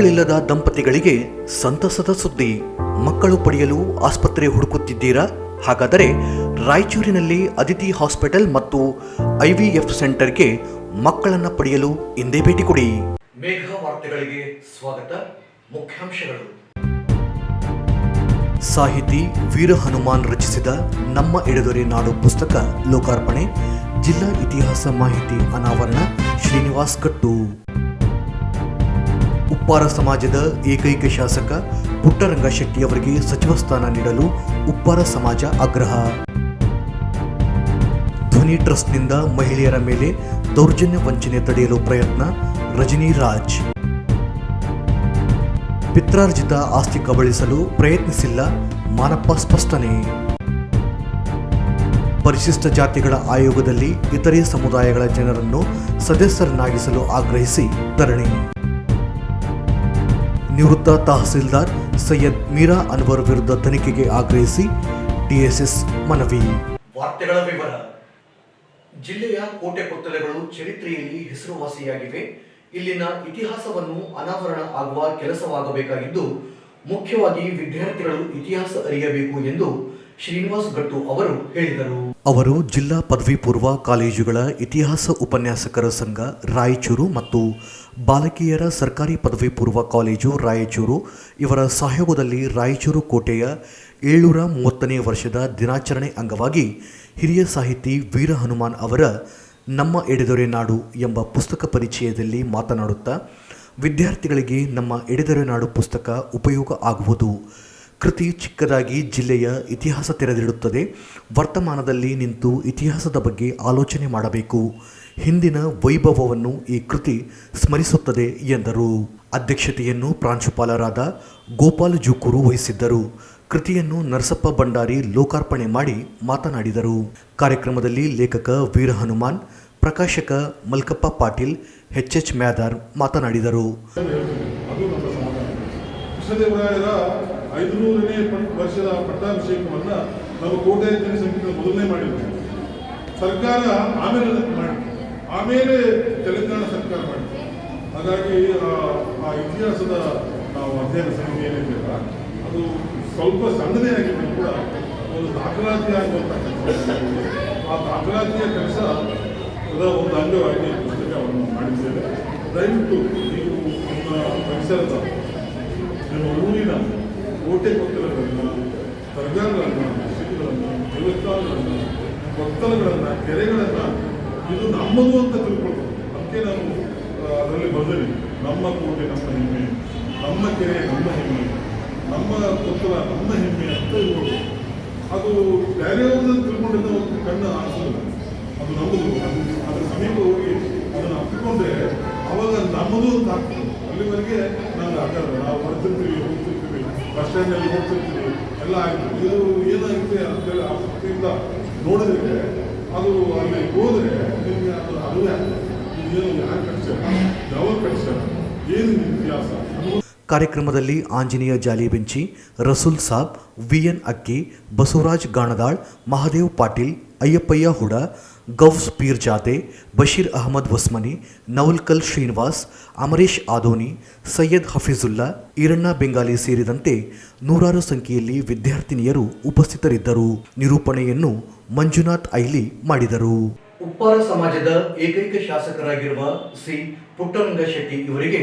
ಮಕ್ಕಳಿಲ್ಲದ ದಂಪತಿಗಳಿಗೆ ಸಂತಸದ ಸುದ್ದಿ. ಮಕ್ಕಳು ಪಡೆಯಲು ಆಸ್ಪತ್ರೆ ಹುಡುಕುತ್ತಿದ್ದೀರಾ? ಹಾಗಾದರೆ ರಾಯಚೂರಿನಲ್ಲಿ ಅದಿತಿ ಹಾಸ್ಪಿಟಲ್ ಮತ್ತು ಐವಿಎಫ್ ಸೆಂಟರ್ಗೆ ಮಕ್ಕಳನ್ನ ಪಡೆಯಲು ಇಂದೇ ಭೇಟಿ ಕೊಡಿ. ಮೇಘ ವಾರ್ತೆಗಳಿಗೆ ಸ್ವಾಗತ. ಮುಖ್ಯಾಂಶಗಳು. ಸಾಹಿತಿ ವೀರ ಹನುಮಾನ್ ರಚಿಸಿದ ನಮ್ಮ ಎಡದೊರೆ ನಾಡು ಪುಸ್ತಕ ಲೋಕಾರ್ಪಣೆ ಜಿಲ್ಲಾ ಇತಿಹಾಸ ಮಾಹಿತಿ ಅನಾವರಣ ಶ್ರೀನಿವಾಸ್ ಕಟ್ಟು. ಉಪ್ಪಾರ ಸಮಾಜದ ಏಕೈಕ ಶಾಸಕ ಪುಟ್ಟರಂಗ ಶೆಟ್ಟಿಯವರಿಗೆ ಸಚಿವ ಸ್ಥಾನ ನೀಡಲು ಉಪ್ಪಾರ ಸಮಾಜ ಆಗ್ರಹ. ಧ್ವನಿ ಟ್ರಸ್ಟ್ನಿಂದ ಮಹಿಳೆಯರ ಮೇಲೆ ದೌರ್ಜನ್ಯ ವಂಚನೆ ತಡೆಯಲು ಪ್ರಯತ್ನ ರಜನಿ ರಾಜ್. ಪಿತ್ರಾರ್ಜಿತ ಆಸ್ತಿ ಕಬಳಿಸಲು ಪ್ರಯತ್ನಿಸಿಲ್ಲ ಮಾನಪ್ಪ ಸ್ಪಷ್ಟನೆ. ಪರಿಶಿಷ್ಟ ಜಾತಿಗಳ ಆಯೋಗದಲ್ಲಿ ಇತರೆ ಸಮುದಾಯಗಳ ಜನರನ್ನು ಸದಸ್ಯರನ್ನಾಗಿಸಲು ಆಗ್ರಹಿಸಿ ಧರಣಿ. ನಿವೃತ್ತ ತಹಸೀಲ್ದಾರ್ ಸೈಯದ್ ಮೀರಾ ಅನ್ವರ್ ವಿರುದ್ಧ ತನಿಖೆಗೆ ಆಗ್ರಹಿಸಿ ಡಿಎಸ್ಎಸ್ ಮನವಿ. ವಾರ್ತೆಗಳ ವಿವರ. ಜಿಲ್ಲೆಯ ಕೋಟೆ ಕೊತ್ತಲೆಗಳು ಚರಿತ್ರೆಯಲ್ಲಿ ಹೆಸರುವಾಸಿಯಾಗಿವೆ. ಇಲ್ಲಿನ ಇತಿಹಾಸವನ್ನು ಅನಾವರಣ ಆಗುವ ಕೆಲಸವಾಗಬೇಕಾಗಿದ್ದು ಮುಖ್ಯವಾಗಿ ವಿದ್ಯಾರ್ಥಿಗಳು ಇತಿಹಾಸ ಅರಿಯಬೇಕು ಎಂದು ಶ್ರೀನಿವಾಸ್ ಗಟ್ಟು ಅವರು ಹೇಳಿದರು. ಅವರು ಜಿಲ್ಲಾ ಪದವಿ ಪೂರ್ವ ಕಾಲೇಜುಗಳ ಇತಿಹಾಸ ಉಪನ್ಯಾಸಕರ ಸಂಘ ರಾಯಚೂರು ಮತ್ತು ಬಾಲಕಿಯರ ಸರ್ಕಾರಿ ಪದವಿ ಪೂರ್ವ ಕಾಲೇಜು ರಾಯಚೂರು. ಇವರ ಸಹಯೋಗದಲ್ಲಿ ರಾಯಚೂರು ಕೋಟೆಯ ಏಳ್ನೂರ ಮೂವತ್ತನೇ ವರ್ಷದ ದಿನಾಚರಣೆ ಅಂಗವಾಗಿ ಹಿರಿಯ ಸಾಹಿತಿ ವೀರ ಹನುಮಾನ್ ಅವರ ನಮ್ಮ ಎಡೆದೊರೆ ನಾಡು ಎಂಬ ಪುಸ್ತಕ ಪರಿಚಯದಲ್ಲಿ ಮಾತನಾಡುತ್ತಾ, ವಿದ್ಯಾರ್ಥಿಗಳಿಗೆ ನಮ್ಮ ಎಡೆದೊರೆ ನಾಡು ಪುಸ್ತಕ ಉಪಯೋಗ ಆಗುವುದು. ಕೃತಿ ಚಿಕ್ಕದಾಗಿ ಜಿಲ್ಲೆಯ ಇತಿಹಾಸ ತೆರೆದಿಡುತ್ತದೆ. ವರ್ತಮಾನದಲ್ಲಿ ನಿಂತು ಇತಿಹಾಸದ ಬಗ್ಗೆ ಆಲೋಚನೆ ಮಾಡಬೇಕು. ಹಿಂದಿನ ವೈಭವವನ್ನು ಈ ಕೃತಿ ಸ್ಮರಿಸುತ್ತದೆ ಎಂದರು. ಅಧ್ಯಕ್ಷತೆಯನ್ನು ಪ್ರಾಂಶುಪಾಲರಾದ ಗೋಪಾಲ್ ಜೂಕೂರು ವಹಿಸಿದ್ದರು. ಕೃತಿಯನ್ನು ನರಸಪ್ಪ ಭಂಡಾರಿ ಲೋಕಾರ್ಪಣೆ ಮಾಡಿ ಮಾತನಾಡಿದರು. ಕಾರ್ಯಕ್ರಮದಲ್ಲಿ ಲೇಖಕ ವೀರ ಹನುಮಾನ್ ಪ್ರಕಾಶಕ ಮಲ್ಕಪ್ಪ ಪಾಟೀಲ್ ಎಚ್ ಎಚ್ ಮ್ಯಾದಾರ್ ಮಾತನಾಡಿದರು. ಸರ್ಕಾರ ಆಮೇಲೆ ಆಮೇಲೆ ತೆಲಂಗಾಣ ಸರ್ಕಾರ ಮಾಡಿತು ಹಾಗಾಗಿ, ಆ- ಇತಿಹಾಸದ, ನಾವು ಅಧ್ಯಯನ ಸಮಿತಿ ಏನಿದೆಯಲ್ಲ, ಅದು ಸ್ವಲ್ಪ ಸಣ್ಣದೇ ಆಗಿದ್ರು ಕೂಡ ಒಂದು ದಾಖಲಾತಿ ಕೆಲಸ ಆ ದಾಖಲಾತಿಯ ಕೆಲಸ ಒಂದು ಅಂಗವಾಗಿ ಪುಸ್ತಕವನ್ನು ಮಾಡಿದ್ದೇವೆ ದಯವಿಟ್ಟು ನೀವು ನಿಮ್ಮ ಪರಿಸರದ, ನಿಮ್ಮ ಊರಿನ ಕೋಟೆ ಕೊತ್ತಲಗಳನ್ನು ತರಗಾರಗಳನ್ನು ಸಿಟಿಗಳನ್ನು ದೇವಸ್ಥಾನಗಳನ್ನು ಕೊತ್ತಲಗಳನ್ನು ಕೆರೆಗಳನ್ನು ಇದು ನಮ್ಮದು ಅಂತ ತಿಳ್ಕೊಳ್ಬೋದು ಅದಕ್ಕೆ ನಾನು ಅದರಲ್ಲಿ ಬದಲಿ ನಮ್ಮ ಕೋಟೆ, ನಮ್ಮ ಹೆಮ್ಮೆ. ನಮ್ಮ ಕೆರೆ, ನಮ್ಮ ಹೆಮ್ಮೆ. ನಮ್ಮ ಕೊತ್ತಲ, ನಮ್ಮ ಹೆಮ್ಮೆ ಅಂತ ಇರ್ಬೋದು ಅದು ಬೇರೆಯವ್ರನ್ನ ತಿಳ್ಕೊಂಡಿದ್ದ ಒಂದು ಕಣ್ಣು ಆರಿಸೋದಿಲ್ಲ ಅದು ನಮ್ಮದು. ಅದು ಅದರ ಸಮೀಪ ಹೋಗಿ ಅದನ್ನು ಅಪ್ಪಿಕೊಂಡ್ರೆ ಅವಾಗ ನಮ್ಮದು ಅಂತ ಆಗ್ತದೆ. ಅಲ್ಲಿವರೆಗೆ ನಾವು ಆಗಲ್ಲ ನಾವು ಬರ್ತಿರ್ತೀವಿ ಹೋಗ್ತಿರ್ತೀವಿ. ಬಸ್ ಸ್ಟ್ಯಾಂಡಲ್ಲಿ ಹೋಗ್ತಿರ್ತೀವಿ. ಎಲ್ಲ ಆಯಿತು. ಇದು ಏನಾಗುತ್ತೆ ಅಂತೇಳಿ ಆಸಕ್ತಿಯಿಂದ ನೋಡಿದ್ರೆ ಅದು ಅಲ್ಲಿ ಹೋದರೆ ನಿಮಗೆ ಅದು ಅದುವೇ ಇದೇನು ಯಾರು ಕಟ್ಸ್ಯಾರ ಯಾವಾಗ ಕಟ್ಸ್ಯಾರ ಏನು ಇತಿಹಾಸ? ಕಾರ್ಯಕ್ರಮದಲ್ಲಿ ಆಂಜನೇಯ ಜಾಲಿಬೆಂಚಿ ರಸೂಲ್ ಸಾಬ್ ವಿಎನ್ ಅಕ್ಕಿ, ಬಸವರಾಜ್ ಗಾಣದಾಳ್, ಮಹಾದೇವ್ ಪಾಟೀಲ್, ಅಯ್ಯಪ್ಪಯ್ಯ ಹುಡ ಗೌಸ್ ಪೀರ್ ಬಷೀರ್ ಬಶೀರ್ ಅಹಮದ್ ವಸ್ಮನಿ ನವಲ್ಕಲ್ ಶ್ರೀನಿವಾಸ್, ಅಮರೇಶ್ ಆದೋನಿ, ಸೈಯದ್ ಹಫೀಜುಲ್ಲಾ, ಈರಣ್ಣ ಬೆಂಗಾಲಿ ಸೇರಿದಂತೆ ನೂರಾರು ಸಂಖ್ಯೆಯಲ್ಲಿ ವಿದ್ಯಾರ್ಥಿನಿಯರು ಉಪಸ್ಥಿತರಿದ್ದರು. ನಿರೂಪಣೆಯನ್ನು ಮಂಜುನಾಥ್ ಐಲಿ ಮಾಡಿದರು. ಉಪ್ಪಾರ ಸಮಾಜದ ಏಕೈಕ ಶಾಸಕರಾಗಿರುವ ಸಿ ಪುಟ್ಟರಂಗ ಶೆಟ್ಟಿ ಇವರಿಗೆ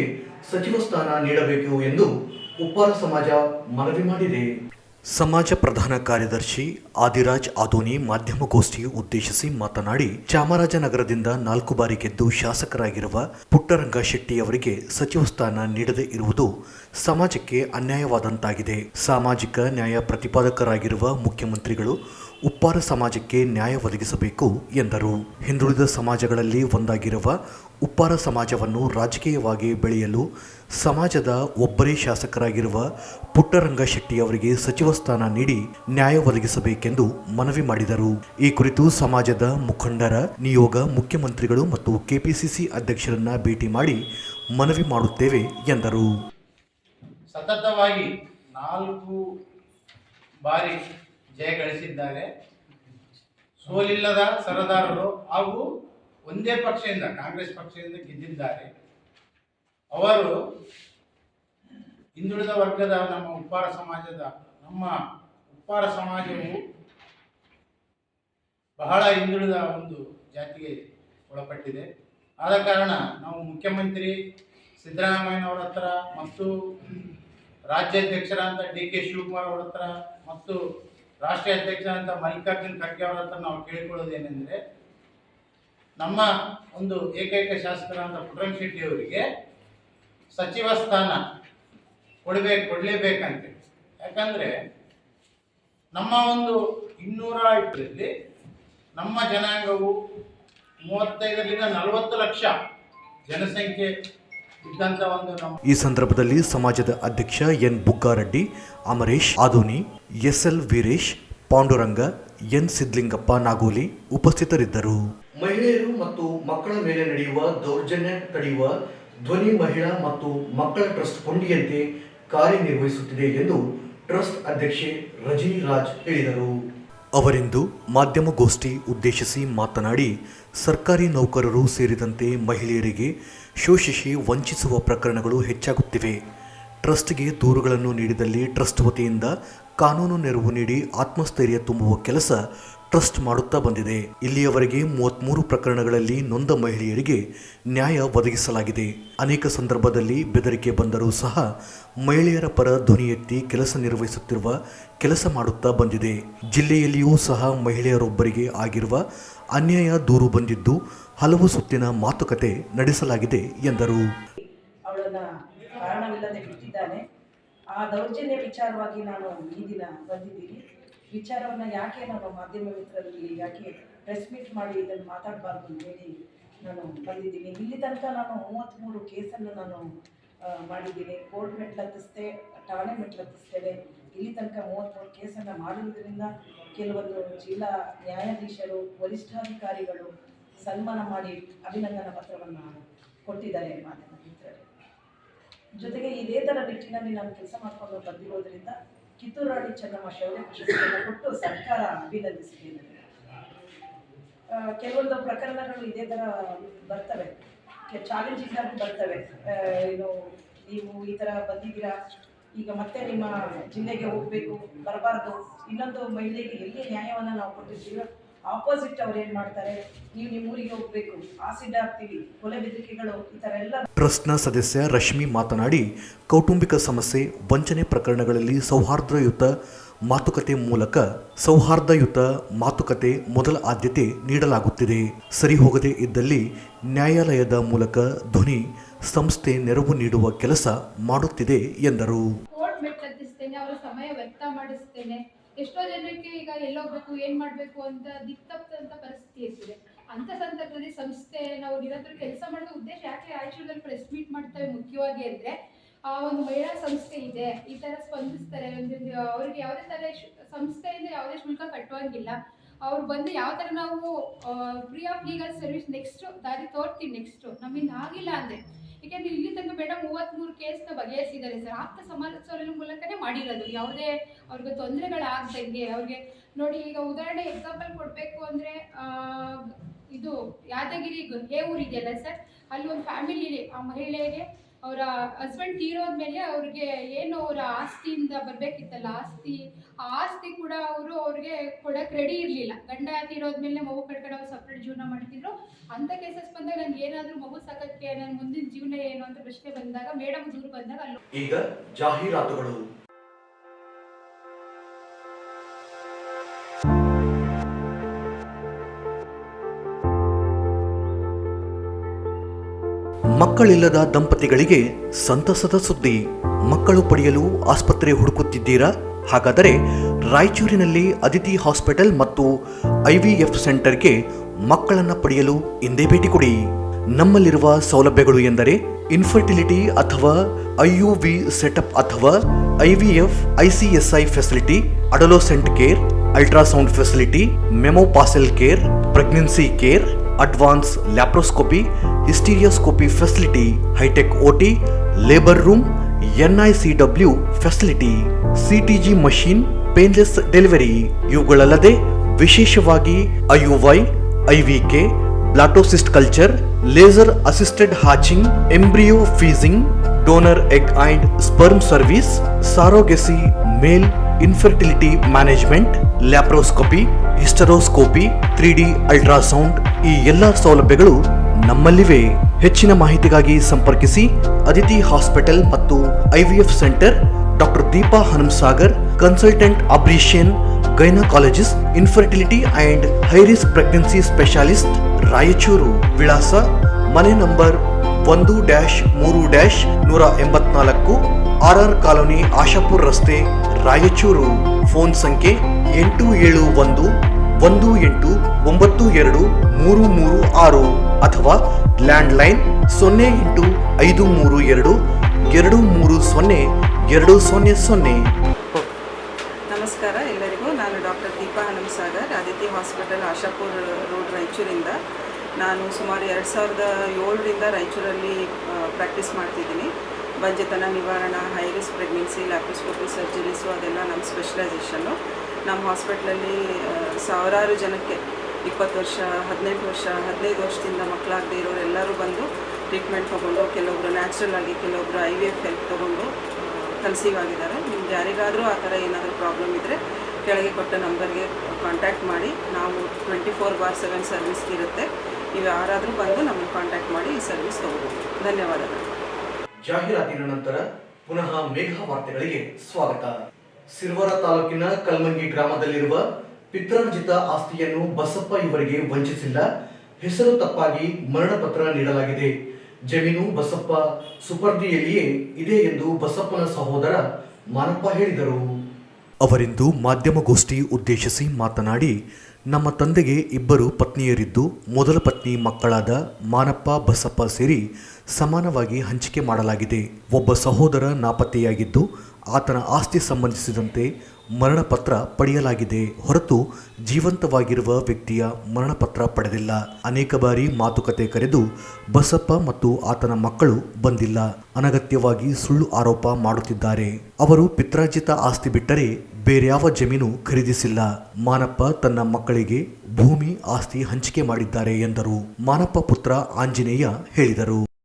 ಸಚಿವ ಸ್ಥಾನ ನೀಡಬೇಕು ಎಂದು ಉಪ್ಪಾರ ಸಮಾಜ ಮನವಿ ಮಾಡಿದೆ. ಸಮಾಜ ಪ್ರಧಾನ ಕಾರ್ಯದರ್ಶಿ ಆದಿರಾಜ್ ಆದೋನಿ ಮಾಧ್ಯಮಗೋಷ್ಠಿ ಉದ್ದೇಶಿಸಿ ಮಾತನಾಡಿ, ಚಾಮರಾಜನಗರದಿಂದ ನಾಲ್ಕು ಬಾರಿ ಗೆದ್ದು ಶಾಸಕರಾಗಿರುವ ಪುಟ್ಟರಂಗ ಶೆಟ್ಟಿ ಅವರಿಗೆ ಸಚಿವ ಸ್ಥಾನ ನೀಡದೇ ಇರುವುದು ಸಮಾಜಕ್ಕೆ ಅನ್ಯಾಯವಾದಂತಾಗಿದೆ. ಸಾಮಾಜಿಕ ನ್ಯಾಯ ಪ್ರತಿಪಾದಕರಾಗಿರುವ ಮುಖ್ಯಮಂತ್ರಿಗಳು ಉಪ್ಪಾರ ಸಮಾಜಕ್ಕೆ ನ್ಯಾಯ ಒದಗಿಸಬೇಕು ಎಂದರು. ಹಿಂದುಳಿದ ಸಮಾಜಗಳಲ್ಲಿ ಒಂದಾಗಿರುವ ಉಪ್ಪಾರ ಸಮಾಜವನ್ನು ರಾಜಕೀಯವಾಗಿ ಬೆಳೆಯಲು ಸಮಾಜದ ಒಬ್ಬರೇ ಶಾಸಕರಾಗಿರುವ ಪುಟ್ಟರಂಗ ಶೆಟ್ಟಿ ಅವರಿಗೆ ಸಚಿವ ಸ್ಥಾನ ನೀಡಿ ನ್ಯಾಯ ಒದಗಿಸಬೇಕೆಂದು ಮನವಿ ಮಾಡಿದರು. ಈ ಕುರಿತು ಸಮಾಜದ ಮುಖಂಡರ ನಿಯೋಗ, ಮುಖ್ಯಮಂತ್ರಿಗಳು ಮತ್ತು ಕೆಪಿಸಿಸಿ ಅಧ್ಯಕ್ಷರನ್ನ ಭೇಟಿ ಮಾಡಿ ಮನವಿ ಮಾಡುತ್ತೇವೆ ಎಂದರು. ಸತತವಾಗಿ ನಾಲ್ಕು ಬಾರಿ ಜಯ ಸೋಲಿಲ್ಲದ ಸರದಾರರು ಹಾಗೂ ಒಂದೇ ಪಕ್ಷದಿಂದ, ಕಾಂಗ್ರೆಸ್ ಪಕ್ಷದಿಂದ ಗೆದ್ದಿದ್ದಾರೆ. ಅವರು ಹಿಂದುಳಿದ ವರ್ಗದ ನಮ್ಮ ಉಪ್ಪಾರ ಸಮಾಜದ, ನಮ್ಮ ಉಪ್ಪಾರ ಸಮಾಜವು ಬಹಳ ಹಿಂದುಳಿದ ಒಂದು ಜಾತಿಗೆ ಒಳಪಟ್ಟಿದೆ. ಆದ ಕಾರಣ ನಾವು ಮುಖ್ಯಮಂತ್ರಿ ಸಿದ್ದರಾಮಯ್ಯನವರ ಹತ್ರ ಮತ್ತು ರಾಜ್ಯಾಧ್ಯಕ್ಷರಾದಂಥ ಡಿ ಕೆ ಶಿವಕುಮಾರ್ ಅವರ ಹತ್ರ ಮತ್ತು ರಾಷ್ಟ್ರೀಯ ಅಧ್ಯಕ್ಷರಾದಂಥ ಮಲ್ಲಿಕಾರ್ಜುನ್ ಖರ್ಗೆ ಅವರ ಹತ್ರ ನಾವು ಕೇಳಿಕೊಳ್ಳೋದೇನೆಂದರೆ ನಮ್ಮ ಒಂದು ಏಕೈಕ ಶಾಸಕರಾದಂಥ ಪುಟ್ರಂಗ್ ಶೆಟ್ಟಿ ಅವರಿಗೆ ಸಚಿವ ಸ್ಥಾನ ಕೊಡಬೇಕು ಕೊಡಲೇಬೇಕಂತೆ. ಯಾಕಂದರೆ ನಮ್ಮ ಒಂದು ಇನ್ನೂರ ಇಪ್ಪತ್ತರಲ್ಲಿ ನಮ್ಮ ಜನಾಂಗವು ಮೂವತ್ತೈದರಿಂದ ನಲವತ್ತು ಲಕ್ಷ ಜನಸಂಖ್ಯೆ ಇದ್ದಂಥ ಒಂದು ನಮ್ಮ ಈ ಸಂದರ್ಭದಲ್ಲಿ ಸಮಾಜದ ಅಧ್ಯಕ್ಷ N Buggareddy Amaresh Adoni S L Veeresh Panduranga N Sidlingappa Nagoli ಉಪಸ್ಥಿತರಿದ್ದರು. ಮಹಿಳೆಯರು ಮತ್ತು ಮಕ್ಕಳ ಮೇಲೆ ನಡೆಯುವ ದೌರ್ಜನ್ಯ ತಡೆಯುವ ಧ್ವನಿ ಮಹಿಳಾ ಮತ್ತು ಮಕ್ಕಳ ಟ್ರಸ್ಟ್ ಕೊಂಡಿಯಂತೆ ಕಾರ್ಯನಿರ್ವಹಿಸುತ್ತಿದೆ ಎಂದು ಟ್ರಸ್ಟ್ ಅಧ್ಯಕ್ಷೆ ರಜನಿ ರಾಜ್ ಹೇಳಿದರು. ಅವರಿಂದು ಮಾಧ್ಯಮಗೋಷ್ಠಿ ಉದ್ದೇಶಿಸಿ ಮಾತನಾಡಿ, ಸರ್ಕಾರಿ ನೌಕರರು ಸೇರಿದಂತೆ ಮಹಿಳೆಯರಿಗೆ ಶೋಷಿಸಿ ವಂಚಿಸುವ ಪ್ರಕರಣಗಳು ಹೆಚ್ಚಾಗುತ್ತಿವೆ. ಟ್ರಸ್ಟ್ಗೆ ದೂರುಗಳನ್ನು ನೀಡಿದಲ್ಲಿ ಟ್ರಸ್ಟ್ ವತಿಯಿಂದ ಕಾನೂನು ನೆರವು ನೀಡಿ ಆತ್ಮಸ್ಥೈರ್ಯ ತುಂಬುವ ಕೆಲಸ ಟ್ರಸ್ಟ್ ಮಾಡುತ್ತಾ ಬಂದಿದೆ. ಇಲ್ಲಿಯವರೆಗೆ ಮೂವತ್ತ್ಮೂರು ಪ್ರಕರಣಗಳಲ್ಲಿ ನೊಂದ ಮಹಿಳೆಯರಿಗೆ ನ್ಯಾಯ ಒದಗಿಸಲಾಗಿದೆ. ಅನೇಕ ಸಂದರ್ಭದಲ್ಲಿ ಬೆದರಿಕೆ ಬಂದರೂ ಸಹ ಮಹಿಳೆಯರ ಪರ ಧ್ವನಿ ಎತ್ತಿ ಕೆಲಸ ನಿರ್ವಹಿಸುತ್ತಿರುವ ಕೆಲಸ ಮಾಡುತ್ತಾ ಬಂದಿದೆ. ಜಿಲ್ಲೆಯಲ್ಲಿಯೂ ಸಹ ಮಹಿಳೆಯರೊಬ್ಬರಿಗೆ ಆಗಿರುವ ಅನ್ಯಾಯ ದೂರು ಬಂದಿದ್ದು ಹಲವು ಸುತ್ತಿನ ಮಾತುಕತೆ ನಡೆಸಲಾಗಿದೆ ಎಂದರು. ಆ ದೌರ್ಜನ್ಯ ವಿಚಾರವಾಗಿ ನಾನು ಈ ದಿನ ಬಂದಿದ್ದೀನಿ ವಿಚಾರವನ್ನ ಯಾಕೆ ನಾನು ಮಾಧ್ಯಮ ಮಿತ್ರರಲ್ಲಿ ಯಾಕೆ ಪ್ರೆಸ್ ಮೀಟ್ ಮಾಡಿ ಇದನ್ನು ಮಾತಾಡಬಾರ್ದು ಅಂತ ಹೇಳಿ ನಾನು ಬಂದಿದ್ದೀನಿ. ಇಲ್ಲಿ ತನಕ ನಾನು ಮೂವತ್ತ್ಮೂರು ಕೇಸನ್ನು ನಾನು ಮಾಡಿದ್ದೀನಿ. ಕೋರ್ಟ್ ಮೆಟ್ಲು ಹತ್ತಿಸ್ದೆ, ಠಾಣೆ ಮೆಟ್ಲು ಹತ್ತಿಸ್ತೇನೆ ಇಲ್ಲಿ ತನಕ ಮೂವತ್ತ್ಮೂರು ಕೇಸನ್ನು ಮಾಡಿರೋದ್ರಿಂದ ಕೆಲವೊಂದು ಜಿಲ್ಲಾ ನ್ಯಾಯಾಧೀಶರು, ವರಿಷ್ಠಾಧಿಕಾರಿಗಳು ಸನ್ಮಾನ ಮಾಡಿ ಅಭಿನಂದನಾ ಪತ್ರವನ್ನು ಕೊಟ್ಟಿದ್ದಾರೆ ಮಾಧ್ಯಮ ಮಿತ್ರರು ಜೊತೆಗೆ ಇದೇ ಥರ ನಿಟ್ಟಿನಲ್ಲಿ ನಾನು ಕೆಲಸ ಮಾಡ್ಕೊಂಡು ಬಂದಿರೋದ್ರಿಂದ ಕಿತ್ತೂರು ರಾಣಿ ಚೆನ್ನಮ್ಮ ಶೌರ್ಯ ಪ್ರಶಸ್ತಿಯನ್ನು ಕೊಟ್ಟು ಸರ್ಕಾರ ಅಭಿನಂದಿಸಿದೆ ಕೆಲವೊಂದು ಪ್ರಕರಣಗಳು ಇದೇ ಥರ ಬರ್ತವೆ. ಚಾಲೆಂಜಿಂಗ್ ಆಗಿ ಬರ್ತವೆ. ಏನು, ನೀವು ಈ ಥರ ಬಂದಿದ್ದೀರಾ? ಈಗ ಮತ್ತೆ ನಿಮ್ಮ ಜಿಲ್ಲೆಗೆ ಹೋಗಬೇಕು, ಬರಬಾರ್ದು. ಇನ್ನೊಂದು ಮಹಿಳೆಗೆ ಎಲ್ಲಿ ನ್ಯಾಯವನ್ನು ನಾವು ಕೊಟ್ಟಿರ್ತೀವೋ ಆಪೋಸಿಟ್ ಅವ್ರು ಏನು ಮಾಡ್ತಾರೆ? ನೀವು ನಿಮ್ಮ ಊರಿಗೆ ಹೋಗಬೇಕು ಆಸಿಡ್ ಹಾಕ್ತೀವಿ ಕೊಲೆ ಬೆದರಿಕೆಗಳು ಈ ಥರ ಎಲ್ಲ ಟ್ರಸ್ಟ್ನ ಸದಸ್ಯ ರಶ್ಮಿ ಮಾತನಾಡಿ ಕೌಟುಂಬಿಕ ಸಮಸ್ಯೆ ವಂಚನೆ ಪ್ರಕರಣಗಳಲ್ಲಿ ಸೌಹಾರ್ದಯುತ ಮಾತುಕತೆ ಮೂಲಕ ಸೌಹಾರ್ದಯುತ ಮಾತುಕತೆ ಮೊದಲ ಆದ್ಯತೆ ನೀಡಲಾಗುತ್ತಿದೆ. ಸರಿ ಹೋಗದೇ ಇದ್ದಲ್ಲಿ ನ್ಯಾಯಾಲಯದ ಮೂಲಕ ಧ್ವನಿ ಸಂಸ್ಥೆ ನೆರವು ನೀಡುವ ಕೆಲಸ ಮಾಡುತ್ತಿದೆ ಎಂದರು. ಕೋರ್ಟ್ ಮೆಟ್ಟಿಸ್ತೇನೆ ಅವರ ಸಮಯ ವ್ಯರ್ಥ ಮಾಡಿಸ್ತೇನೆ. ಎಷ್ಟೋ ಜನಕ್ಕೆ ಈಗ ಎಲ್ಲೋಗ್ಬೇಕು ಏನ್ ಮಾಡ್ಬೇಕು ಅಂತ ದಿಕ್ತಪ್ತಂತ ಪರಿಸ್ಥಿತಿ ಇರ್ತದೆ ಅಂತ ಸಂದರ್ಭದಲ್ಲಿ ಸಂಸ್ಥೆ ನಾವು ನಿರಂತರ ಕೆಲಸ ಮಾಡೋ ಉದ್ದೇಶ ಯಾಕೆ ರಾಯಚೂರಲ್ಲಿ ಪ್ರೆಸ್ ಮೀಟ್ ಮಾಡ್ತೇವೆ ಮುಖ್ಯವಾಗಿ ಅಂದ್ರೆ, ಆ ಒಂದು ಮಹಿಳಾ ಸಂಸ್ಥೆ ಇದೆ, ಈ ತರ ಸ್ಪಂದಿಸ್ತಾರೆ, ಒಂದು ಅವ್ರಿಗೆ ಯಾವುದೇ ತರ ಸಂಸ್ಥೆಯಿಂದ ಯಾವುದೇ ಶುಲ್ಕ ಕಟ್ಟುವಂಗಿಲ್ಲ. ಅವ್ರು ಬಂದು ಯಾವ ತರ ನಾವು free of legal service next ದಾರಿ ತೋರ್ತೀವಿ ನೆಕ್ಸ್ಟ್ ನಮ್ಮಿಂದ ಆಗಿಲ್ಲ ಅಂದ್ರೆ ಯಾಕೆಂದ್ರೆ ಇಲ್ಲಿ ತನಕ ಮೇಡಮ್ ಮೂವತ್ತ್ಮೂರು ಕೇಸ್ನ ಬಗೆಹರಿಸಿದ್ದಾರೆ ಸರ್. ಆಪ್ತ ಸಮಾಲೋಚನೆ ಮೂಲಕನೇ ಮಾಡಿರೋದು. ಯಾವುದೇ ಅವ್ರಿಗೆ ತೊಂದರೆಗಳಾಗ್ದಂಗೆ ಅವ್ರಿಗೆ ನೋಡಿ, ಈಗ ಉದಾಹರಣೆ ಎಕ್ಸಾಂಪಲ್ ಕೊಡಬೇಕು ಅಂದರೆ ಇದು ಯಾದಗಿರಿ ಹೇ ಊರಿದೆಯಲ್ಲ ಸರ್? ಅಲ್ಲಿ ಒಂದು ಫ್ಯಾಮಿಲಿ ಆ ಮಹಿಳೆಗೆ ಅವರ ಹಸ್ಬೆಂಡ್ ತೀರೋದ್ಮೇಲೆ ಅವ್ರಿಗೆ ಏನು ಅವರ ಆಸ್ತಿಯಿಂದ ಬರಬೇಕಿತ್ತಲ್ಲ, ಆಸ್ತಿ ಆಸ್ತಿ ಕೂಡ ಅವರು ಅವ್ರಿಗೆ ಕೊಡಕ್ಕೆ ರೆಡಿ ಇರಲಿಲ್ಲ. ಗಂಡ ತೀರೋದ್ಮೇಲೆ ಮಗು ಕಟ್ಕೊಂಡು ಅವ್ರು ಸಪ್ರೇಟ್ ಜೀವನ ಮಾಡ್ತಿದ್ರು. ಅಂಥ ಕೇಸಸ್ ಬಂದಾಗ ನನ್ಗೆ ಏನಾದರೂ ಮಗು ಸಾಕಕ್ಕೆ ನನ್ನ ಮುಂದಿನ ಜೀವನ ಏನು ಅಂತ ಪ್ರಶ್ನೆ ಬಂದಾಗ ಮೇಡಮ್ ದೂರು ಬಂದಾಗ ಅಲ್ಲಿ ಈಗ ಜಾಹೀರಾತುಗಳು. ಮಕ್ಕಳಿಲ್ಲದ ದಂಪತಿಗಳಿಗೆ ಸಂತಸದ ಸುದ್ದಿ. ಮಕ್ಕಳು ಪಡೆಯಲು ಆಸ್ಪತ್ರೆ ಹುಡುಕುತ್ತಿದ್ದೀರಾ? ಹಾಗಾದರೆ ರಾಯಚೂರಿನಲ್ಲಿ ಅದಿತಿ ಹಾಸ್ಪಿಟಲ್ ಮತ್ತು ಐವಿಎಫ್ ಸೆಂಟರ್ಗೆ ಮಕ್ಕಳನ್ನು ಪಡೆಯಲು ಇಂದೇ ಭೇಟಿ ಕೊಡಿ. ನಮ್ಮಲ್ಲಿರುವ ಸೌಲಭ್ಯಗಳು ಎಂದರೆ ಇನ್ಫರ್ಟಿಲಿಟಿ ಅಥವಾ ಐಯುವಿ ಸೆಟಪ್ ಅಥವಾ IVF ICSI facility adolescent care, ultrasound facility menopausal care, pregnancy care advance laparoscopy, hysteroscopy facility, hitech OT, labour room N I C W facility C T G machine, painless delivery, ಇವುಗಳಲ್ಲದೆ ವಿಶೇಷವಾಗಿ IUI, IVK, blastocyst culture, laser assisted hatching, embryo freezing donor egg and sperm service, surrogacy male infertility management, laparoscopy, hysteroscopy three D ultrasound ಈ ಎಲ್ಲ ಸೌಲಭ್ಯಗಳು ನಮ್ಮಲ್ಲಿವೆ. ಹೆಚ್ಚಿನ ಮಾಹಿತಿಗಾಗಿ ಸಂಪರ್ಕಿಸಿ Aditi hospital ಮತ್ತು IVF centre, doctor Deepa Hanumasagar, consultant obstetrician, gynaecologist, infertility and high risk pregnancy specialist Raichur, ವಿಳಾಸ ಮನೆ ನಂಬರ್ ಒಂದು ಡ್ಯಾಶ್ ಮೂರು ಡ್ಯಾಶ್ ನೂರ ಎಂಬತ್ನಾಲ್ಕು ಆರ್ ಆರ್ ಕಾಲೋನಿ ಆಶಾಪುರ್ ರಸ್ತೆ, ರಾಯಚೂರು. ಫೋನ್ ಸಂಖ್ಯೆ ಎಂಟು ಏಳು ಒಂದು ಒಂದು ಎಂಟು ಒಂಬತ್ತು ಎರಡು ಮೂರು ಮೂರು ಆರು ಅಥವಾ ಲ್ಯಾಂಡ್ಲೈನ್ ಸೊನ್ನೆ ಎಂಟು ಐದು ಮೂರು ಎರಡು ಎರಡು ಮೂರು ಸೊನ್ನೆ ಎರಡು ಸೊನ್ನೆ ಸೊನ್ನೆ. ನಮಸ್ಕಾರ, ಎಲ್ಲರಿಗೂ ನಾನು doctor Deepa Hanumasagar, Aditya hospital Ashapur road ರಾಯಚೂರಿಂದ. ನಾನು ಸುಮಾರು ಎರಡು ಸಾವಿರದ ಏಳರಿಂದ ರಾಯಚೂರಲ್ಲಿ ಪ್ರಾಕ್ಟೀಸ್ ಮಾಡ್ತಿದ್ದೀನಿ. ಬಂಜೆತನ ನಿವಾರಣಾ high risk pregnancy laparoscopy surgeries ಅದೆಲ್ಲ ನಮ್ಮ ಸ್ಪೆಷಲೈಸೇಷನ್ನು ನಮ್ಮ ಹಾಸ್ಪಿಟ್ಲಲ್ಲಿ ಸಾವಿರಾರು ಜನಕ್ಕೆ ಇಪ್ಪತ್ತು ವರ್ಷ, ಹದಿನೆಂಟು ವರ್ಷ, ಹದಿನೈದು ವರ್ಷದಿಂದ ಮಕ್ಕಳಾಗದೇ ಇರೋರೆಲ್ಲರೂ ಬಂದು ಟ್ರೀಟ್ಮೆಂಟ್ ತೊಗೊಂಡು, ಕೆಲವೊಬ್ರು ನ್ಯಾಚುರಲ್ ಆಗಿ ಕೆಲವೊಬ್ಬರು ಐ ವಿ ಎಫ್ ಹೆಲ್ಪ್ ತೊಗೊಂಡು ಕನ್ಸೀವ್ ಆಗಿದ್ದಾರೆ. ನಿಮ್ಗೆ ಯಾರಿಗಾದರೂ ಆ ಥರ ಏನಾದರೂ ಪ್ರಾಬ್ಲಮ್ ಇದ್ದರೆ ಕೆಳಗೆ ಕೊಟ್ಟ ನಂಬರ್ಗೆ ಕಾಂಟ್ಯಾಕ್ಟ್ ಮಾಡಿ. ನಾವು twenty four by seven service ಇರುತ್ತೆ. ನೀವು ಯಾರಾದರೂ ಬಂದು ನಮಗೆ ಕಾಂಟ್ಯಾಕ್ಟ್ ಮಾಡಿ ಈ ಸರ್ವಿಸ್ ತೊಗೋಬೋದು. ಧನ್ಯವಾದಗಳು. ಜಾಹೀರಾತಿನ ನಂತರ ಪುನಃ ಮೇಘ ವಾರ್ತೆಗಳಿಗೆ ಸ್ವಾಗತ. ಸಿರ್ವರ ತಾಲೂಕಿನ ಕಲ್ಮಂಗಿ ಗ್ರಾಮದಲ್ಲಿರುವ ಪಿತ್ರಾರ್ಜಿತ ಆಸ್ತಿಯನ್ನು ಬಸಪ್ಪ ಇವರಿಗೆ ವಂಚಿಸಿಲ್ಲ. ಹೆಸರು ತಪ್ಪಾಗಿ ಮರಣ ಪತ್ರ ನೀಡಲಾಗಿದೆ. ಜಮೀನು ಬಸಪ್ಪ ಸುಪರ್ದಿಯಲ್ಲಿಯೇ ಇದೆ ಎಂದು ಬಸಪ್ಪನ ಸಹೋದರ ಮಾನಪ್ಪ ಹೇಳಿದರು. ಅವರಿಂದು ಮಾಧ್ಯಮಗೋಷ್ಠಿ ಉದ್ದೇಶಿಸಿ ಮಾತನಾಡಿ, ನಮ್ಮ ತಂದೆಗೆ ಇಬ್ಬರು ಪತ್ನಿಯರಿದ್ದು, ಮೊದಲ ಪತ್ನಿ ಮಕ್ಕಳಾದ ಮಾನಪ್ಪ, ಬಸಪ್ಪ ಸೇರಿ ಸಮಾನವಾಗಿ ಹಂಚಿಕೆ ಮಾಡಲಾಗಿದೆ. ಒಬ್ಬ ಸಹೋದರ ನಾಪತ್ತೆಯಾಗಿದ್ದು ಆತನ ಆಸ್ತಿ ಸಂಬಂಧಿಸಿದಂತೆ ಮರಣಪತ್ರ ಪಡೆಯಲಾಗಿದೆ. ಹೊರತು ಜೀವಂತವಾಗಿರುವ ವ್ಯಕ್ತಿಯ ಮರಣಪತ್ರ ಪಡೆದಿಲ್ಲ. ಅನೇಕ ಬಾರಿ ಮಾತುಕತೆ ಕರೆದು ಬಸಪ್ಪ ಮತ್ತು ಆತನ ಮಕ್ಕಳು ಬಂದಿಲ್ಲ. ಅನಗತ್ಯವಾಗಿ ಸುಳ್ಳು ಆರೋಪ ಮಾಡುತ್ತಿದ್ದಾರೆ. ಅವರು ಪಿತ್ರಾರ್ಜಿತ ಆಸ್ತಿ ಬಿಟ್ಟರೆ ಬೇರ್ಯಾವ ಜಮೀನು ಖರೀದಿಸಿಲ್ಲ. ಮಾನಪ್ಪ ತನ್ನ ಮಕ್ಕಳಿಗೆ ಭೂಮಿ ಆಸ್ತಿ ಹಂಚಿಕೆ ಮಾಡಿದ್ದಾರೆ ಎಂದರು. ಮಾನಪ್ಪ ಪುತ್ರ ಆಂಜನೇಯ ಹೇಳಿದರು.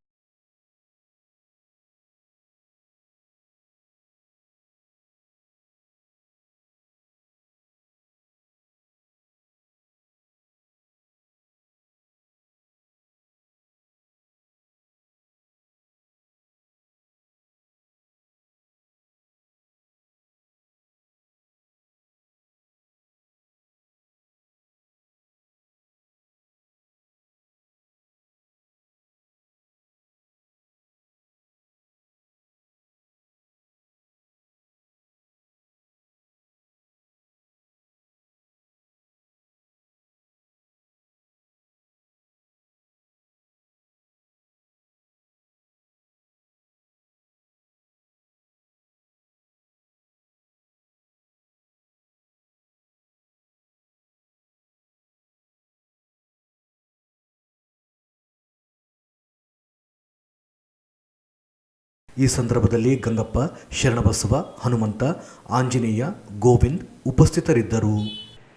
ಈ ಸಂದರ್ಭದಲ್ಲಿ ಗಂಗಪ್ಪ ಶರಣಬಸವ ಹನುಮಂತ ಆಂಜನೇಯ ಗೋವಿಂದ್ ಉಪಸ್ಥಿತರಿದ್ದರು.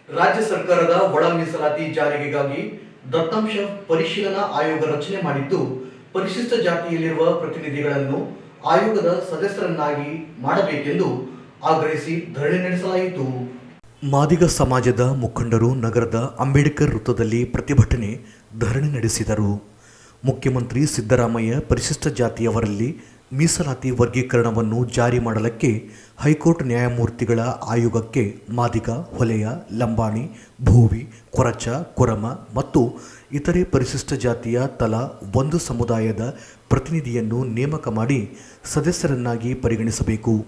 ರಾಜ್ಯ ಸರ್ಕಾರದ ಒಳ ಮೀಸಲಾತಿ ಜಾರಿಗೆಗಾಗಿ ದತ್ತಾಂಶ ಪರಿಶೀಲನಾ ಆಯೋಗ ರಚನೆ ಮಾಡಿದ್ದು ಪರಿಶಿಷ್ಟ ಜಾತಿಯಲ್ಲಿರುವ ಪ್ರತಿನಿಧಿಗಳನ್ನು ಆಯೋಗದ ಸದಸ್ಯರನ್ನಾಗಿ ಮಾಡಬೇಕೆಂದು ಆಗ್ರಹಿಸಿ ಧರಣಿ ನಡೆಸಲಾಯಿತು. ಮಾದಿಗ ಸಮಾಜದ ಮುಖಂಡರು ನಗರದ ಅಂಬೇಡ್ಕರ್ ವೃತ್ತದಲ್ಲಿ ಪ್ರತಿಭಟನೆ ಧರಣಿ ನಡೆಸಿದರು. ಮುಖ್ಯಮಂತ್ರಿ ಸಿದ್ದರಾಮಯ್ಯ ಪರಿಶಿಷ್ಟ ಜಾತಿಯವರಲ್ಲಿ ಮೀಸಲಾತಿ ವರ್ಗೀಕರಣವನ್ನು ಜಾರಿ ಮಾಡಲಕ್ಕೆ ಹೈಕೋರ್ಟ್ ನ್ಯಾಯಮೂರ್ತಿಗಳ ಆಯೋಗಕ್ಕೆ ಮಾದಿಗ, ಹೊಲೆಯ, ಲಂಬಾಣಿ, ಭೂವಿ, ಕೊರಚ, ಕೊರಮ ಮತ್ತು ಇತರೆ ಪರಿಶಿಷ್ಟ ಜಾತಿಯ ತಲಾ ಒಂದು ಸಮುದಾಯದ ಪ್ರತಿನಿಧಿಯನ್ನು ನೇಮಕ ಮಾಡಿ ಸದಸ್ಯರನ್ನಾಗಿ ಪರಿಗಣಿಸಬೇಕು.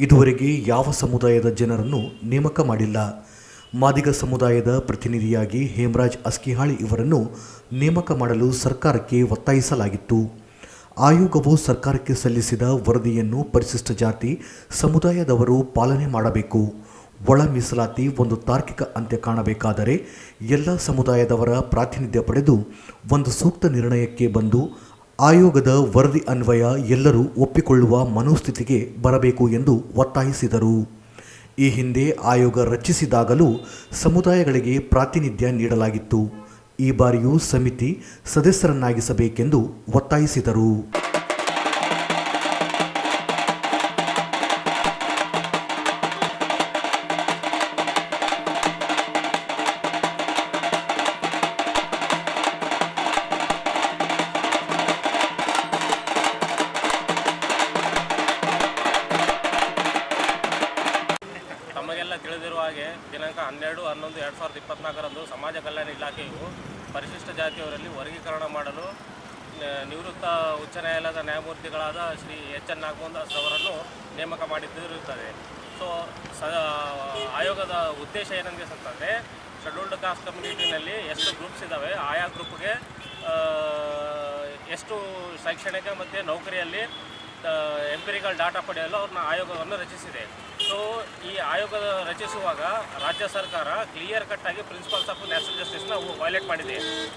ಇದುವರೆಗೆ ಯಾವ ಸಮುದಾಯದ ಜನರನ್ನು ನೇಮಕ ಮಾಡಿಲ್ಲ. ಮಾದಿಗ ಸಮುದಾಯದ ಪ್ರತಿನಿಧಿಯಾಗಿ ಹೇಮರಾಜ್ ಅಸ್ಕಿಹಾಳಿ ಇವರನ್ನು ನೇಮಕ ಮಾಡಲು ಸರ್ಕಾರಕ್ಕೆ ಒತ್ತಾಯಿಸಲಾಗಿತ್ತು. ಆಯೋಗವು ಸರ್ಕಾರಕ್ಕೆ ಸಲ್ಲಿಸಿದ ವರದಿಯನ್ನು ಪರಿಶಿಷ್ಟ ಜಾತಿ ಸಮುದಾಯದವರು ಪಾಲನೆ ಮಾಡಬೇಕು. ಒಳ ಮೀಸಲಾತಿ ಒಂದು ತಾರ್ಕಿಕ ಅಂತ್ಯ ಕಾಣಬೇಕಾದರೆ ಎಲ್ಲ ಸಮುದಾಯದವರ ಪ್ರಾತಿನಿಧ್ಯ ಪಡೆದು ಒಂದು ಸೂಕ್ತ ನಿರ್ಣಯಕ್ಕೆ ಬಂದು ಆಯೋಗದ ವರದಿ ಅನ್ವಯ ಎಲ್ಲರೂ ಒಪ್ಪಿಕೊಳ್ಳುವ ಮನೋಸ್ಥಿತಿಗೆ ಬರಬೇಕು ಎಂದು ಒತ್ತಾಯಿಸಿದರು. ಈ ಹಿಂದೆ ಆಯೋಗ ರಚಿಸಿದಾಗಲೂ ಸಮುದಾಯಗಳಿಗೆ ಪ್ರಾತಿನಿಧ್ಯ ನೀಡಲಾಗಿತ್ತು. ಈ ಬಾರಿಯೂ ಸಮಿತಿ ಸದಸ್ಯರನ್ನಾಗಿಸಬೇಕೆಂದು ಒತ್ತಾಯಿಸಿದರು. ಹನ್ನೆರಡು, ಹನ್ನೊಂದು, ಎರಡು ಸಾವಿರದ ಇಪ್ಪತ್ನಾಲ್ಕರಂದು ಸಮಾಜ ಕಲ್ಯಾಣ ಇಲಾಖೆಯು ಪರಿಶಿಷ್ಟ ಜಾತಿಯವರಲ್ಲಿ ವರ್ಗೀಕರಣ ಮಾಡಲು ನಿವೃತ್ತ ಉಚ್ಚ ನ್ಯಾಯಾಲಯದ ನ್ಯಾಯಮೂರ್ತಿಗಳಾದ ಶ್ರೀ ಎಚ್ ಎನ್ ನಾಗಮೋಹನ್ ಅವರನ್ನು ನೇಮಕ ಮಾಡಿದ್ದಿರುತ್ತದೆ. ಸೊ ಸ ಆಯೋಗದ ಉದ್ದೇಶ ಏನಂದ್ರೆ ಅಂತಂದರೆ ಶೆಡ್ಯೂಲ್ಡ್ ಕಾಸ್ಟ್ ಕಮ್ಯುನಿಟಿನಲ್ಲಿ ಎಷ್ಟು ಗ್ರೂಪ್ಸ್ ಇದ್ದಾವೆ ಆಯಾ ಗ್ರೂಪ್ಗೆ ಎಷ್ಟು ಶೈಕ್ಷಣಿಕ ಮತ್ತು ನೌಕರಿಯಲ್ಲಿ ಎಂಪಿರಿಕಲ್ ಡಾಟಾ ಪಡೆಯಲು ಅವ್ರನ್ನ ಆಯೋಗವನ್ನು ರಚಿಸಿದೆ. ಸೊ ಈ ಆಯೋಗ ರಚಿಸುವಾಗ ರಾಜ್ಯ ಸರ್ಕಾರ ಕ್ಲಿಯರ್ ಕಟ್ ಆಗಿ ಪ್ರಿನ್ಸಿಪಲ್ಸ್ ಆಫ್ ನ್ಯಾಷನಲ್ ಜಸ್ಟಿಸ್ನ ವೈಲೇಟ್ ಮಾಡಿದೆ.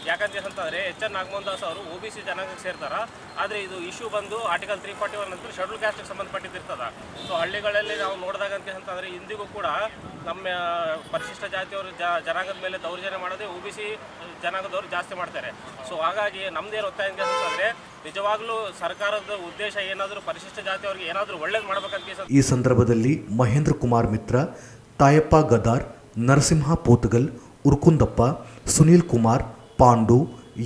ಯಾಕಂತ ಅಂತಂದರೆ ಎಚ್ ಎನ್ ನಾಗಮೋಹನ್ ದಾಸ್ ಅವರು ಒ ಬಿ ಸಿ ಜನಾಂಗಕ್ಕೆ ಸೇರ್ತಾರ. ಆದರೆ ಇದು ಇಶ್ಯೂ ಬಂದು ಆರ್ಟಿಕಲ್ ತ್ರೀ ಫಾರ್ಟಿ ಒನ್ ಅಂತ ಶೆಡ್ಯೂಲ್ ಕ್ಯಾಸ್ಟ್ಗೆ ಸಂಬಂಧಪಟ್ಟಿದ್ದಿರ್ತದೆ. ಸೊ ಹಳ್ಳಿಗಳಲ್ಲಿ ನಾವು ನೋಡಿದಾಗ ಅಂತ ಅಂತಂದರೆ ಇಂದಿಗೂ ಕೂಡ ನಮ್ಮ ಪರಿಶಿಷ್ಟ ಜಾತಿಯವರು ಜನಾಂಗದ ಮೇಲೆ ದೌರ್ಜನ್ಯ ಮಾಡೋದೇ ಒ ಬಿ ಸಿ ಜನಾಂಗದವರು ಜಾಸ್ತಿ ಮಾಡ್ತಾರೆ. ಸೊ ಹಾಗಾಗಿ ನಮ್ದೇನು ಒತ್ತಾಯ ಅಂತ ಅಂತಂದರೆ ನಿಜವಾಗ್ಲೂ ಸರ್ಕಾರದ ಉದ್ದೇಶ ಏನಾದರೂ ಪರಿಶಿಷ್ಟ ಜಾತಿಯವರಿಗೆ ಏನಾದರೂ ಒಳ್ಳೇದು ಮಾಡ್ಬೇಕಂತ ಈ ಸಂದರ್ಭದಲ್ಲಿ ಮಹೇಂದ್ರ ಕುಮಾರ್ ಮಿತ್ರ ತಾಯಪ್ಪ ಗದಾರ್ ನರಸಿಂಹ ಪೋತಗಲ್ ಉರ್ಕುಂದಪ್ಪ ಸುನೀಲ್ ಕುಮಾರ್ ಪಾಂಡು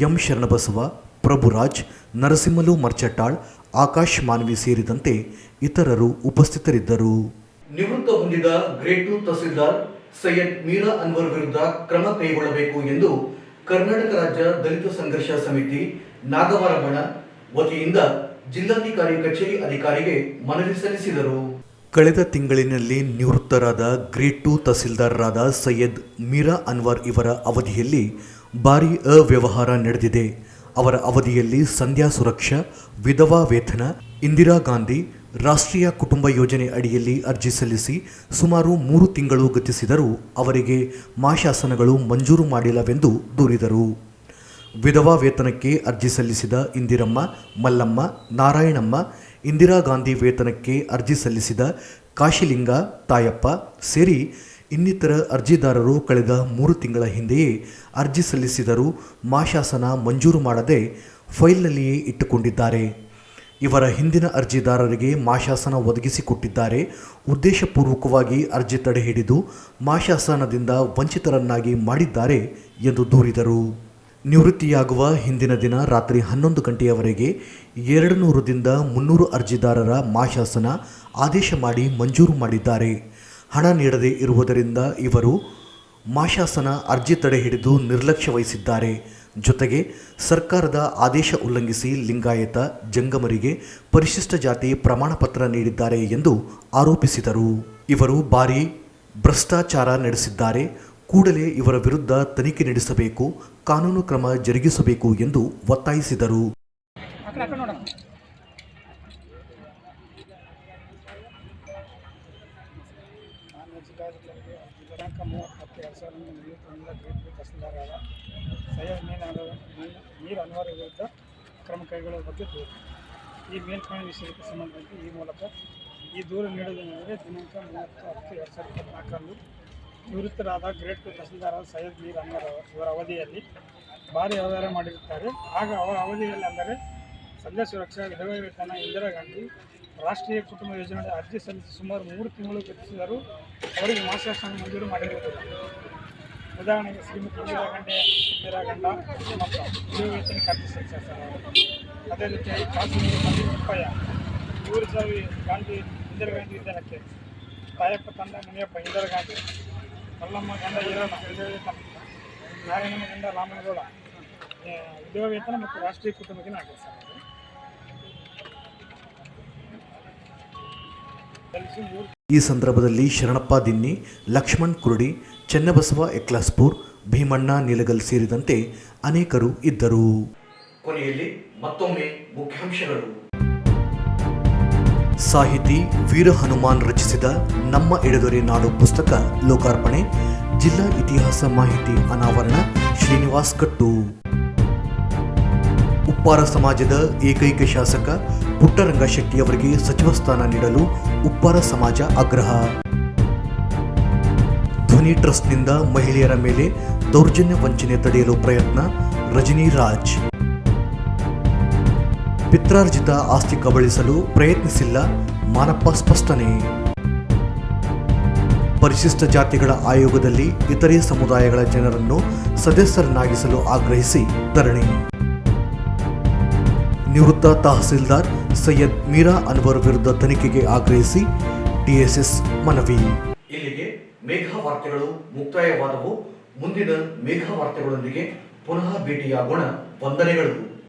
ಎಂ ಶರಣಬಸವ ಪ್ರಭುರಾಜ್ ನರಸಿಂಹಲು ಮರ್ಚಟಾಳ್ ಆಕಾಶ್ ಮಾನ್ವಿ ಸೇರಿದಂತೆ ಇತರರು ಉಪಸ್ಥಿತರಿದ್ದರು. ನಿವೃತ್ತ ಹೊಂದಿದ ಗ್ರೇಟ್ ಟು ತಹಸೀಲ್ದಾರ್ ಸೈಯದ್ ಮೀರಾ ಅನ್ವರ್ ವಿರುದ್ಧ ಕ್ರಮ ಕೈಗೊಳ್ಳಬೇಕು ಎಂದು ಕರ್ನಾಟಕ ರಾಜ್ಯ ದಲಿತ ಸಂಘರ್ಷ ಸಮಿತಿ ನಾಗವಾರ ಬಣ ವತಿಯಿಂದ ಜಿಲ್ಲಾಧಿಕಾರಿ ಕಚೇರಿ ಅಧಿಕಾರಿಗೆ ಮನವಿ ಸಲ್ಲಿಸಿದರು. ಕಳೆದ ತಿಂಗಳಿನಲ್ಲಿ ನಿವೃತ್ತರಾದ ಗ್ರೇಡ್ ಟು ತಹಸೀಲ್ದಾರರಾದ ಸೈಯದ್ ಮೀರಾ ಅನ್ವರ್ ಇವರ ಅವಧಿಯಲ್ಲಿ ಭಾರೀ ಅವ್ಯವಹಾರ ನಡೆದಿದೆ. ಅವರ ಅವಧಿಯಲ್ಲಿ ಸಂಧ್ಯಾ ಸುರಕ್ಷಾ, ವಿಧವಾ ವೇತನ, ಇಂದಿರಾ ಗಾಂಧಿ ರಾಷ್ಟ್ರೀಯ ಕುಟುಂಬ ಯೋಜನೆ ಅಡಿಯಲ್ಲಿ ಅರ್ಜಿ ಸಲ್ಲಿಸಿ ಸುಮಾರು ಮೂರು ತಿಂಗಳು ಗತಿಸಿದರೂ ಅವರಿಗೆ ಮಾಶಾಸನಗಳು ಮಂಜೂರು ಮಾಡಿಲ್ಲವೆಂದು ದೂರಿದರು. ವಿಧವಾ ವೇತನಕ್ಕೆ ಅರ್ಜಿ ಸಲ್ಲಿಸಿದ ಇಂದಿರಮ್ಮ, ಮಲ್ಲಮ್ಮ, ನಾರಾಯಣಮ್ಮ, ಇಂದಿರಾ ಗಾಂಧಿ ವೇತನಕ್ಕೆ ಅರ್ಜಿ ಸಲ್ಲಿಸಿದ ಕಾಶಿಲಿಂಗ, ತಾಯಪ್ಪ ಸೇರಿ ಇನ್ನಿತರ ಅರ್ಜಿದಾರರು ಕಳೆದ ಮೂರು ತಿಂಗಳ ಹಿಂದೆಯೇ ಅರ್ಜಿ ಸಲ್ಲಿಸಿದರೂ ಮಾಶಾಸನ ಮಂಜೂರು ಮಾಡದೆ ಫೈಲ್ನಲ್ಲಿಯೇ ಇಟ್ಟುಕೊಂಡಿದ್ದಾರೆ. ಇವರ ಹಿಂದಿನ ಅರ್ಜಿದಾರರಿಗೆ ಮಾಶಾಸನ ಒದಗಿಸಿಕೊಟ್ಟಿದ್ದಾರೆ. ಉದ್ದೇಶಪೂರ್ವಕವಾಗಿ ಅರ್ಜಿ ತಡೆ ಹಿಡಿದು ಮಾಶಾಸನದಿಂದ ವಂಚಿತರನ್ನಾಗಿ ಮಾಡಿದ್ದಾರೆ ಎಂದು ದೂರಿದರು. ನಿವೃತ್ತಿಯಾಗುವ ಹಿಂದಿನ ದಿನ ರಾತ್ರಿ ಹನ್ನೊಂದು ಗಂಟೆಯವರೆಗೆ ಎರಡು ನೂರರಿಂದ ಮುನ್ನೂರು ಅರ್ಜಿದಾರರ ಮಾಶಾಸನ ಆದೇಶ ಮಾಡಿ ಮಂಜೂರು ಮಾಡಿದ್ದಾರೆ. ಹಣ ನೀಡದೇ ಇರುವುದರಿಂದ ಇವರು ಮಾಶಾಸನ ಅರ್ಜಿ ತಡೆ ಹಿಡಿದು ನಿರ್ಲಕ್ಷ್ಯ ವಹಿಸಿದ್ದಾರೆ. ಜೊತೆಗೆ ಸರ್ಕಾರದ ಆದೇಶ ಉಲ್ಲಂಘಿಸಿ ಲಿಂಗಾಯತ ಜಂಗಮರಿಗೆ ಪರಿಶಿಷ್ಟ ಜಾತಿ ಪ್ರಮಾಣ ಪತ್ರ ನೀಡಿದ್ದಾರೆ ಎಂದು ಆರೋಪಿಸಿದರು. ಇವರು ಭಾರಿ ಭ್ರಷ್ಟಾಚಾರ ನಡೆಸಿದ್ದಾರೆ. ಕೂಡಲೇ ಇವರ ವಿರುದ್ಧ ತನಿಖೆ ನಡೆಸಬೇಕು, ಕಾನೂನು ಕ್ರಮ ಜರುಗಿಸಬೇಕು ಎಂದು ಒತ್ತಾಯಿಸಿದರು ನಾನು ಜಿಲ್ಲಾಧಿಕಾರಿಗೆ ದಿನಾಂಕ ಮೂವತ್ತು ಹತ್ತು ಎರಡು ಸಾವಿರದ ನಲವತ್ತೊಂದರ ಗ್ರೇಟ್ ತಹಸೀಲ್ದಾರಾದ ಸೈಯದ್ ಮೀನ್ ಅನ್ವರ್ ಮೀನ್- ಅನಿವಾರ್ಯ ಅನ್ವರ್ ವಿರುದ್ಧ ಕ್ರಮ ಕೈಗೊಳ್ಳುವ ಬಗ್ಗೆ ದೂರು ಈ ಮೇಲ್ಕಾಣೆ ವಿಷಯಕ್ಕೆ ಸಂಬಂಧಪಟ್ಟ ಈ ಮೂಲಕ ಈ ದೂರು ನೀಡುವುದೇನೆಂದರೆ ದಿನಾಂಕ ಮೂವತ್ತು ಹತ್ತು ಎರಡು ಸಾವಿರದ ಇಪ್ಪತ್ನಾಲ್ಕರಂದು ನಿವೃತ್ತರಾದ ಗ್ರೇಟ್ ತಹಸೀಲ್ದಾರ ಸೈಯದ್ ಮೀರ್ ಅನ್ವರ್ ಇವರ ಅವಧಿಯಲ್ಲಿ ಭಾರಿ ಅವಧಾರ ಮಾಡಿರುತ್ತಾರೆ. ಆಗ ಅವರ ಅವಧಿಯಲ್ಲಿ ಅಂದರೆ ಸಂಧ್ಯಾ ಸುರಕ್ಷಾ ವಿಧವಾ ವೇತನ ಇಂದಿರಾ ಗಾಂಧಿ ರಾಷ್ಟ್ರೀಯ ಕುಟುಂಬ ಯೋಜನೆ ಅರ್ಜಿ ಸಲ್ಲಿಸಿ ಸುಮಾರು ಮೂರು ತಿಂಗಳು ಗತಿಸಿದರೂ ಅವರಿಗೆ ಮಾಸಾಸನ ಮಂಜೂರು ಮಾಡಿರುವುದಿಲ್ಲ. ಉದಾಹರಣೆಗೆ ಶ್ರೀಮತಿ ಇಂದಿರಾ ಗಂಡೆ ಇಂದಿರಾ ಗಂಡ ಮತ್ತು ವಿಧವಾ ವೇತನಕ್ಕೆ ಅರ್ಜಿ ಸಲ್ಲಿಸ್ತಾರೆ ಅವರು. ಅದೇ ರೀತಿಯಾಗಿ ಮಂಜೂರು ಉಪಾಯ ಇವರು ಸಹ ಗಾಂಧಿ, ಇಂದಿರಾ ಗಾಂಧಿ ವಿಧಾನಕ್ಕೆ ತಾಯಪ್ಪ ತಂಡ ಮುನಿಯಪ್ಪ, ಇಂದಿರಾ ಗಾಂಧಿ. ಮಲ್ಲಮ್ಮ ಗಂಡ, ಈರಣ್ಣ ವಿದ್ಯಾವೇತನ ವೇತನ ನಾರಾಯಣಮ್ಮ, ಗಂಡ ರಾಮನಗೌಡ ವಿದ್ಯಾವೇತನ ವೇತನ ಮತ್ತು ರಾಷ್ಟ್ರೀಯ ಕುಟುಂಬಕ್ಕೆ ಮೂರು ಈ ಸಂದರ್ಭದಲ್ಲಿ ಶರಣಪ್ಪ ದಿನ್ನಿ, ಲಕ್ಷ್ಮಣ್ ಕುರುಡಿ, ಚೆನ್ನಬಸವ ಎಕ್ಲಾಸ್ಪುರ್ ಭೀಮಣ್ಣ ನಿಲಗಲ್ ಸೇರಿದಂತೆ ಅನೇಕರು ಇದ್ದರು. ಕೊನೆಯಲ್ಲಿ ಮತ್ತೊಮ್ಮೆ ಮುಖ್ಯಾಂಶಗಳು. ಸಾಹಿತಿ ವೀರ ಹನುಮಾನ್ ರಚಿಸಿದ ನಮ್ಮ ಎಡೆದೊರೆ ನಾಡು ಪುಸ್ತಕ ಲೋಕಾರ್ಪಣೆ ಜಿಲ್ಲಾ ಇತಿಹಾಸ ಮಾಹಿತಿ ಅನಾವರಣ ಶ್ರೀನಿವಾಸ್ ಕಟ್ಟು. ಉಪ್ಪಾರ ಸಮಾಜದ ಏಕೈಕ ಶಾಸಕ ಪುಟ್ಟರಂಗಶೆಟ್ಟಿಯವರಿಗೆ ಸಚಿವ ಸ್ಥಾನ ನೀಡಲು ಉಪ್ಪಾರ ಸಮಾಜ ಆಗ್ರಹ. ಧ್ವನಿ ಟ್ರಸ್ಟ್ನಿಂದ ಮಹಿಳೆಯರ ಮೇಲೆ ದೌರ್ಜನ್ಯ ವಂಚನೆ ತಡೆಯಲು ಪ್ರಯತ್ನ ರಜನಿ ರಾಜ್. ಪಿತ್ರಾರ್ಜಿತ ಆಸ್ತಿ ಕಬಳಿಸಲು ಪ್ರಯತ್ನಿಸಿಲ್ಲ ಮಾನಪ್ಪ ಸ್ಪಷ್ಟನೆ. ಪರಿಶಿಷ್ಟ ಜಾತಿಗಳ ಆಯೋಗದಲ್ಲಿ ಇತರೆ ಸಮುದಾಯಗಳ ಜನರನ್ನು ಸದಸ್ಯರನ್ನಾಗಿಸಲು ಆಗ್ರಹಿಸಿ ಧರಣಿ. ನಿವೃತ್ತ ತಹಸೀಲ್ದಾರ್ ಸೈಯದ್ ಮೀರಾ ಅನ್ವರ್ ವಿರುದ್ಧ ತನಿಖೆಗೆ ಆಗ್ರಹಿಸಿ ಡಿಎಸ್ಎಸ್ ಮನವಿ. ಇಲ್ಲಿಗೆ ಮೇಘ ವಾರ್ತೆಗಳು ಮುಕ್ತಾಯವಾದವು. ಮುಂದಿನ ಮೇಘವಾರ್ತೆಗಳೊಂದಿಗೆ ಪುನಃ ಭೇಟಿಯಾಗೋಣ. ವಂದನೆಗಳು.